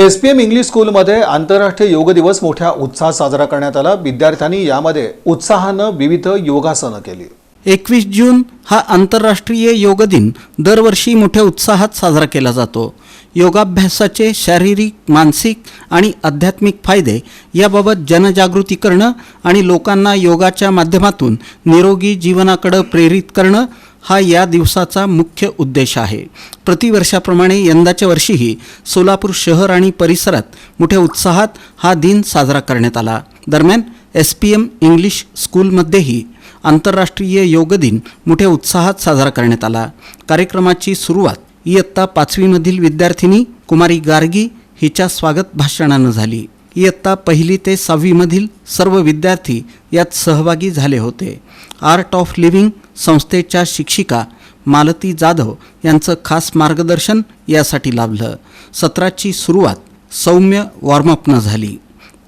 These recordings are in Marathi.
एस पी एम इंग्लिश स्कूलमध्ये आंतरराष्ट्रीय योग दिवस मोठ्या उत्साहात साजरा करण्यात आला. विद्यार्थ्यांनी यामध्ये उत्साहानं विविध योगासनं केली. एकवीस जून हा आंतरराष्ट्रीय योग दिन दरवर्षी मोठ्या उत्साहात साजरा केला जातो. योगाभ्यासाचे शारीरिक मानसिक आणि आध्यात्मिक फायदे याबाबत जनजागृती करणं आणि लोकांना योगाच्या माध्यमातून निरोगी जीवनाकडं प्रेरित करणं हा या दिवसाचा मुख्य उद्देश आहे. प्रतिवर्षाप्रमाणे यंदाच्या वर्षीही सोलापूर शहर आणि परिसरात मोठ्या उत्साहात हा दिन साजरा करण्यात आला. दरम्यान एस पी एम इंग्लिश स्कूलमध्येही आंतरराष्ट्रीय योग दिन मोठ्या उत्साहात साजरा करण्यात आला. कार्यक्रमाची सुरुवात इयत्ता पाचवीमधील विद्यार्थिनी कुमारी गार्गी हिच्या स्वागत भाषणानं झाली. इयत्ता पहिली ते सहावीमधील सर्व विद्यार्थी यात सहभागी झाले होते. आर्ट ऑफ लिव्हिंग संस्थेच्या शिक्षिका मालती जाधव यांचं खास मार्गदर्शन यासाठी लाभलं. सत्राची सुरुवात सौम्य वॉर्मअपनं झाली.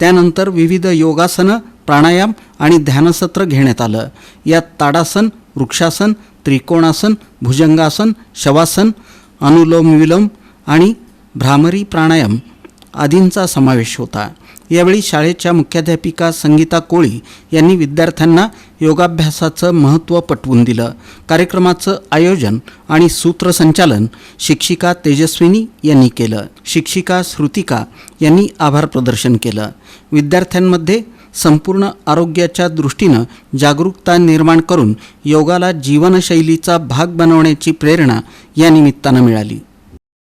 त्यानंतर विविध योगासनं प्राणायाम आणि ध्यानसत्र घेण्यात आलं. यात ताडासन वृक्षासन त्रिकोणासन भुजंगासन शवासन अनुलोम विलोम आणि भ्रामरी प्राणायाम आदींचा समावेश होता. यावेळी शाळेच्या मुख्याध्यापिका संगीता कोळी यांनी विद्यार्थ्यांना योगाभ्यासाचं महत्त्व पटवून दिलं. कार्यक्रमाचं आयोजन आणि सूत्रसंचालन शिक्षिका तेजस्विनी यांनी केलं. शिक्षिका श्रुतिका यांनी आभार प्रदर्शन केलं. विद्यार्थ्यांमध्ये संपूर्ण आरोग्याच्या दृष्टीनं जागरूकता निर्माण करून योगाला जीवनशैलीचा भाग बनवण्याची प्रेरणा या निमित्तानं मिळाली.